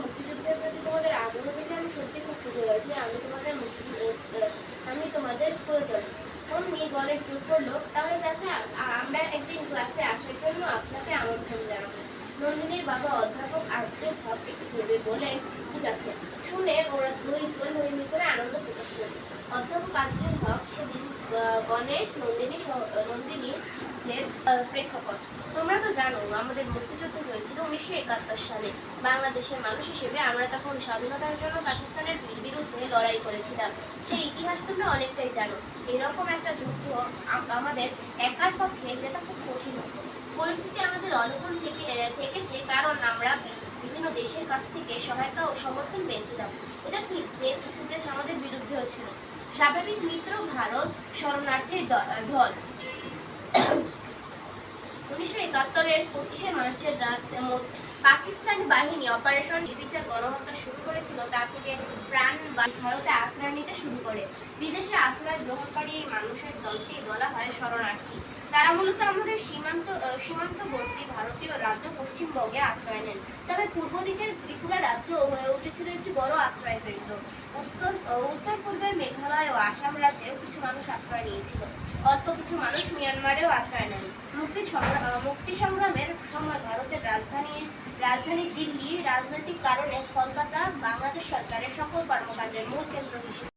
মুক্তিযুদ্ধের প্রতি তোমাদের আগ্রহ দেখে আমি সত্যি খুব খুশি হয়েছি। আমি তোমাদের আমি তোমাদের স্কুলে চলি অমনি গণেশ করল তাহলে চাচা আমরা একদিন ক্লাসে আসার জন্য আপনাকে আমন্ত্রণ জানাব। নন্দিনীর বাবা অধ্যাপক আর্যের ভাব থেকে ভেবে বলে, ঠিক আছে। শুনে ওরা দুই দুইজন মিমি করে আনন্দ প্রকাশ করল। অধ্যাপক আর্যের হক সেদিন গণেশ, নন্দিনী নন্দিনীদের প্রেক্ষাপট। তোমরা তো জানো, আমাদের মুক্তিযুদ্ধ হয়েছে। উনিশশো একাত্তর সালে বাংলাদেশের মানুষ হিসেবে আমরা তখন স্বাধীনতার জন্য পাকিস্তানের বিরুদ্ধে লড়াই করেছিলাম। সেই ইতিহাস তোমরা অনেকটাই জানো। এরকম একটা যুদ্ধ আমাদের একার পক্ষে যেটা খুব কঠিন হতো। পরিস্থিতি আমাদের অনুকূল থেকে থেকেছে কারণ আমরা বিভিন্ন দেশের কাছ থেকে সহায়তা ও সমর্থন পেয়েছিলাম। এটা ঠিক যে কিছু দেশ আমাদের বিরুদ্ধেও ছিল। স্বাভাবিক মিত্র ভারত শরণার্থীর দ- ঢল উনিশশো একাত্তরের পঁচিশে মার্চের রাত পাকিস্তান বাহিনী অপারেশন নির্বিচার গণহত্যা শুরু করেছিল, তা থেকে প্রাণ ভারতে আশ্রয় নিতে শুরু করে। বিদেশে আশ্রয় গ্রহণকারী এই মানুষের দলকেই বলা হয় শরণার্থী। তারা মূলত আমাদের সীমান্ত সীমান্তবর্তী ভারতীয় রাজ্য পশ্চিমবঙ্গে আশ্রয় নেন। তবে পূর্ব দিকের ত্রিপুরা রাজ্য হয়ে উঠেছিল একটি বড় আশ্রয় কেন্দ্র। উত্তর উত্তর পূর্বের মেঘালয় ও আসাম রাজ্যেও কিছু মানুষ আশ্রয় নিয়েছিল। অল্প কিছু মানুষ মিয়ানমারেও আশ্রয় নেন। মুক্তি মুক্তি সংগ্রামের সময় ভারতের রাজধানী রাজধানী দিল্লি রাজনৈতিক কারণে কলকাতা বাংলাদেশ সরকারের সকল কর্মকাণ্ডের মূল কেন্দ্র হিসেবে